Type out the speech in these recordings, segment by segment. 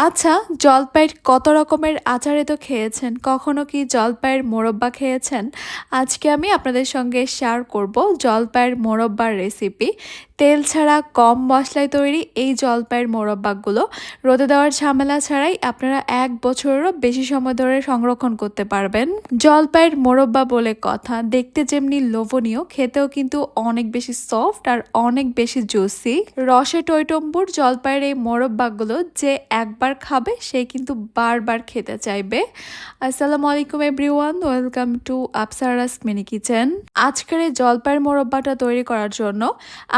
আচ্ছা জলপাইয়ের কত রকমের আচারে তো খেয়েছেন? কখনো কি জলপাইয়ের মোরব্বা খেয়েছেন? আজকে আমি আপনাদের সঙ্গে শেয়ার করব জলপাইয়ের মোরব্বার রেসিপি তেল ছাড়া কম মশলায় তৈরি এই জলপাইয়ের মোরব্বাগুলো রোদে দেওয়ার ঝামেলা ছাড়াই আপনারা এক বছরেরও বেশি সময় ধরে সংরক্ষণ করতে পারবেন। জলপাইয়ের মোরব্বা বলে কথা, দেখতে যেমনি লোভনীয়, খেতেও কিন্তু অনেক বেশি সফট আর অনেক বেশি জুসি। রসে টইটম্বুর জলপাইয়ের এই মোরব্বাগুলো যে একবার খাবে, সে কিন্তু বারবার খেতে চাইবে। আসসালামু আলাইকুম everyone, welcome to Apsara's mini kitchen. আজকের এই জলপাইয়ের মোরব্বাটা তৈরি করার জন্য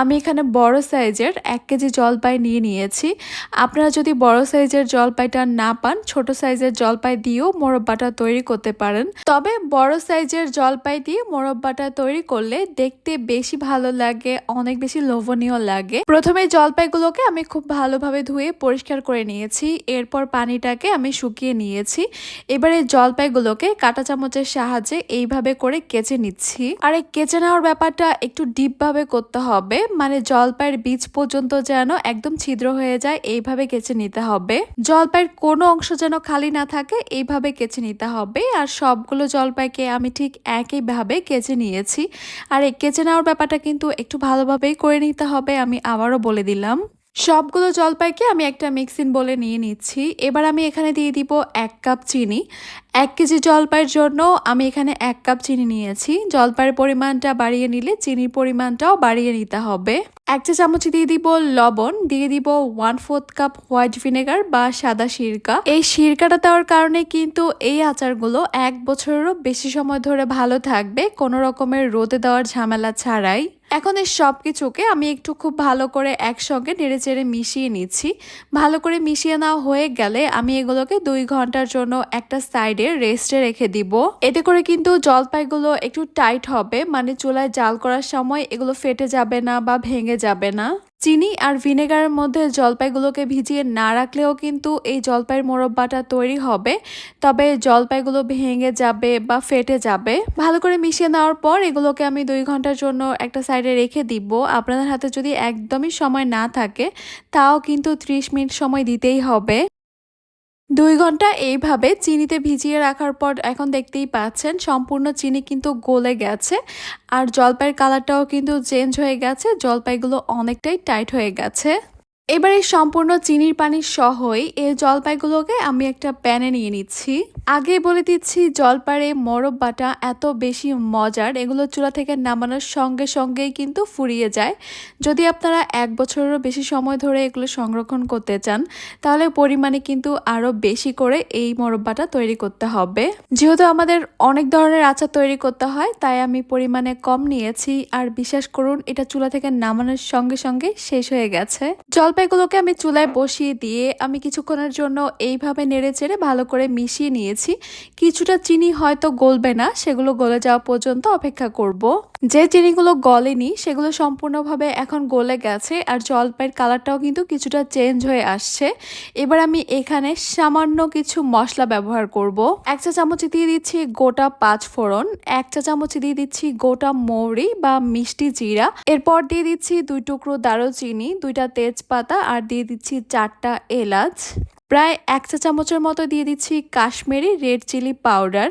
আমি এখানে বড় সাইজের এক কেজি জলপাই নিয়ে নিয়েছি। আপনারা যদি বড় সাইজের জলপাইটা না পান, ছোট সাইজের জলপাই দিয়েও মোরব্বাটা তৈরি করতে পারেন। তবে বড় সাইজের জলপাই দিয়ে মোরব্বাটা তৈরি করলে দেখতে বেশি ভালো লাগে, অনেক বেশি লোভনীয় লাগে। প্রথমে জলপাইগুলোকে আমি খুব ভালোভাবে ধুয়ে পরিষ্কার করে নিয়েছি। এরপর পানিটাকে আমি শুকিয়ে নিয়েছি। এবারে জলপাইগুলোকে কাঁটা চামচের সাহায্যে এইভাবে করে কেচে নিচ্ছি। আর এই কেচে নেওয়ার ব্যাপারটা একটু ডিপভাবে করতে হবে। মানে জলপাইয়ের বীজ পর্যন্ত যেন একদম ছিদ্র হয়ে যায়, এইভাবে কেচে নিতে হবে। জলপাইয়ের কোনো অংশ যেন খালি না থাকে, এইভাবে কেচে নিতে হবে। আর সবগুলো জলপাইকে আমি ঠিক একইভাবে কেচে নিয়েছি। আর এই কেচে নেওয়ার ব্যাপারটা কিন্তু একটু ভালোভাবেই করে নিতে হবে, আমি আবারও বলে দিলাম। সবগুলো জলপাইকে আমি একটা মিক্সিন বলে নিয়ে নিচ্ছি। এবার আমি এখানে দিয়ে দিব এক কাপ চিনি। এক কেজি জলপাইয়ের জন্য আমি এখানে এক কাপ চিনি নিয়েছি। জলপাইয়ের পরিমাণটা বাড়িয়ে নিলে চিনির পরিমাণটাও বাড়িয়ে নিতে হবে। এক চা চামচ দিয়ে দিব লবণ। দিয়ে দিব one fourth cup white vinegar বা সাদা সিরকা। এই সিরকাটা দেওয়ার কারণে কিন্তু এই আচারগুলো এক বছরেরও বেশি সময় ধরে ভালো থাকবে। কোনো রকমের রোদে দেওয়ার ঝামেলা ছাড়াই। এখন এই সব কিছুকে আমি একটু খুব ভালো করে একসঙ্গে নেড়ে চেড়ে মিশিয়ে নিচ্ছি। ভালো করে মিশিয়ে নেওয়া হয়ে গেলে আমি এগুলোকে দুই ঘণ্টার জন্য একটা সাইডে রেস্টে রেখে দিব। এতে করে কিন্তু জলপাইগুলো একটু টাইট হবে মানে চুলায় জাল করার সময় এগুলো ফেটে যাবে না বা ভেঙে যাবে না। চিনি আর ভিনেগারের মধ্যে জলপাইগুলোকে ভিজিয়ে না রাখলেও কিন্তু এই জলপাইয়ের মোরব্বাটা তৈরি হবে। তবে জলপাইগুলো ভেঙে যাবে বা ফেটে যাবে। ভালো করে মিশিয়ে নেওয়ার পর এগুলোকে আমি দুই ঘণ্টার জন্য একটা সাইডে রেখে দিব। আপনাদের হাতে যদি একদমই সময় না থাকে, তাও কিন্তু ত্রিশ মিনিট সময় দিতেই হবে। দুই ঘণ্টা এইভাবে চিনিতে ভিজিয়ে রাখার পর এখন দেখতেই পাচ্ছেন, সম্পূর্ণ চিনি কিন্তু গলে গেছে। আর জলপাইয়ের কালারটাও কিন্তু চেঞ্জ হয়ে গেছে, জলপাইগুলো অনেকটাই টাইট হয়ে গেছে। এবার সম্পূর্ণ চিনির পানি সহই এই জলপাইগুলোকে আমি একটা প্যানে নিয়ে নিচ্ছি। আগে বলে দিচ্ছি জলপাইয়ের এই মরব্বাটা এত বেশি মজার, এগুলো চুলা থেকে নামানোর সঙ্গে সঙ্গেই কিন্তু ফুরিয়ে যায়। যদি আপনারা এক বছরেরও বেশি সময় ধরে এগুলো সংরক্ষণ করতে চান, তাহলে পরিমাণে কিন্তু আরও বেশি করে এই মরব্বাটা তৈরি করতে হবে। যেহেতু আমাদের অনেক ধরনের আচার তৈরি করতে হয়, তাই আমি পরিমাণে কম নিয়েছি। আর বিশ্বাস করুন, এটা চুলা থেকে নামানোর সঙ্গে সঙ্গে শেষ হয়ে গেছে। জলপাইগুলোকে আমি চুলায় বসিয়ে দিয়ে আমি কিছুক্ষণের জন্য এইভাবে নেড়ে চেড়ে ভালো করে মিশিয়ে নিয়েছি কিছুটা চিনি হয়তো গলবে না, সেগুলো গলে যাওয়া পর্যন্ত অপেক্ষা করব। যে চিনিগুলো গলেনি, সেগুলো সম্পূর্ণভাবে এখন গলে গেছে আর জলপাইয়ের কালারটাও কিন্তু কিছুটা চেঞ্জ হয়ে আসছে এবার আমি এখানে সামান্য কিছু মশলা ব্যবহার করব। এক চা চামচ দিয়ে দিচ্ছি গোটা পাঁচ ফোড়ন, এক চা চামচ দিয়ে দিচ্ছি গোটা মৌরি বা মিষ্টি জিরা এরপর দিয়ে দিচ্ছি দুই টুকরো দারুচিনি, দুইটা তেজপাতা আর দিয়ে দিচ্ছি চারটা এলাচ। প্রায় এক চা চামচের মতো দিয়ে দিচ্ছি কাশ্মীরি রেড চিলি পাউডার।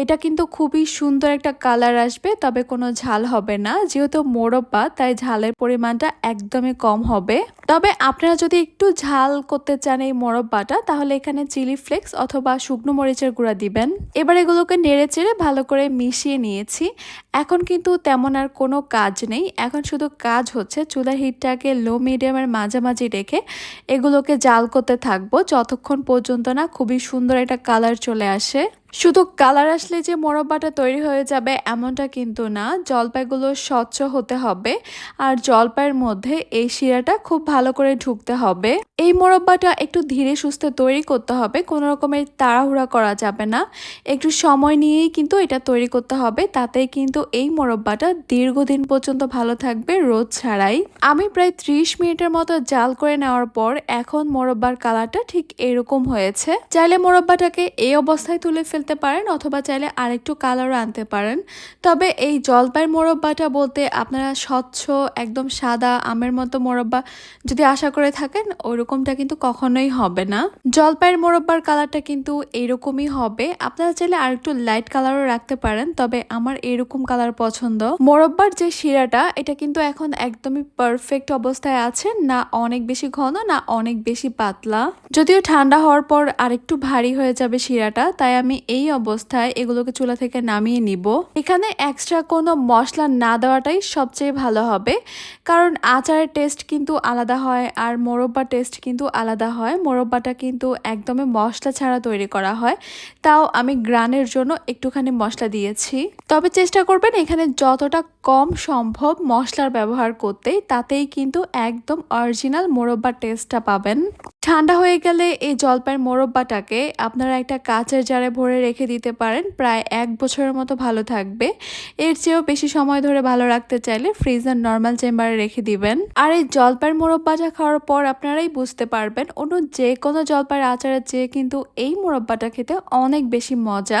এটা কিন্তু খুবই সুন্দর একটা কালার আসবে, তবে কোনো ঝাল হবে না। যেহেতু মোরব্বা, তাই ঝালের পরিমাণটা একদমই কম হবে। তবে আপনারা যদি একটু ঝাল করতে চান এই মোরব্বাটা, তাহলে এখানে চিলি ফ্লেক্স অথবা শুকনো মরিচের গুঁড়া দিবেন। এবার এগুলোকে নেড়ে চেড়ে ভালো করে মিশিয়ে নিয়েছি। এখন কিন্তু তেমন আর কোনো কাজ নেই। এখন শুধু কাজ হচ্ছে চুলার হিটটাকে লো মিডিয়ামের মাঝামাঝি রেখে এগুলোকে জাল করতে থাকব। যতক্ষণ পর্যন্ত না খুবই সুন্দর একটা কালার চলে আসে। শুধু কালার আসলে যে মোরব্বাটা তৈরি হয়ে যাবে এমনটা কিন্তু না। জলপাইগুলো স্বচ্ছ হতে হবে আর জলপাইয়ের মধ্যে এই শিরাটা খুব ভালো করে ঢুকতে হবে। এই মোরব্বাটা একটু ধীরে সুস্থে তৈরি করতে হবে, কোনো রকমের তাড়াহুড়া করা যাবে না। একটু সময় নিয়েই কিন্তু এটা তৈরি করতে হবে, তাতেই কিন্তু এই মোরব্বাটা দীর্ঘদিন পর্যন্ত ভালো থাকবে রোদ ছাড়াই। আমি প্রায় ত্রিশ মিনিটের মতো জাল করে নেওয়ার পর এখন মোরব্বার কালারটা ঠিক এরকম হয়েছে। চাইলে মোরব্বাটাকে এই অবস্থায় তুলে ফেলতে পারেন অথবা চাইলে আরেকটু কালারও আনতে পারেন। তবে এই জলপাইয়ের মোরব্বাটা বলতে আপনারা স্বচ্ছ, একদম সাদা আমের মতো মোরব্বা যদি আশা করে থাকেন ওইরকমটা কিন্তু কখনোই হবে না। জলপাইয়ের মোরব্বার কালারটা কিন্তু এইরকমই হবে। আপনারা চাইলে আরেকটু লাইট কালারও রাখতে পারেন, তবে আমার এরকম কালার পছন্দ। মোরব্বার যে শিরাটা, এটা কিন্তু এখন একদমই পারফেক্ট অবস্থায় আছে, না অনেক বেশি ঘন, না অনেক বেশি পাতলা। যদিও ঠান্ডা হওয়ার পর আরেকটু ভারী হয়ে যাবে শিরাটা, তাই আমি এই অবস্থায় এগুলোকে চুলা থেকে নামিয়ে নিব। এখানে এক্সট্রা কোনো মশলা না দেওয়াটাই সবচেয়ে ভালো হবে। কারণ আচারের টেস্ট কিন্তু আলাদা হয় আর মোরব্বা টেস্ট কিন্তু আলাদা হয়। মোরব্বাটা কিন্তু একদমই মশলা ছাড়া তৈরি করা হয়। তাও আমি গ্রানের জন্য একটুখানি মশলা দিয়েছি। তবে চেষ্টা করবেন এখানে যতটা কম সম্ভব মশলার ব্যবহার করতে। তাতেই কিন্তু একদম অরিজিনাল মোরব্বার টেস্টটা পাবেন। ঠান্ডা হয়ে গেলে এই জলপাইয়ের মোরব্বাটাকে আপনারা একটা কাঁচের জারে ভরে রেখে দিতে পারেন। প্রায় এক বছরের মতো ভালো থাকবে। এর চেয়েও বেশি সময় ধরে ভালো রাখতে চাইলে ফ্রিজার নর্মাল চেম্বারে রেখে দিবেন। আর এই জলপাইয়ের মোরব্বাটা খাওয়ার পর আপনারাই বুঝতে পারবেন, অন্য যে কোনো জলপাইয়ের আচারের চেয়ে কিন্তু এই মোরব্বাটা খেতে অনেক বেশি মজা।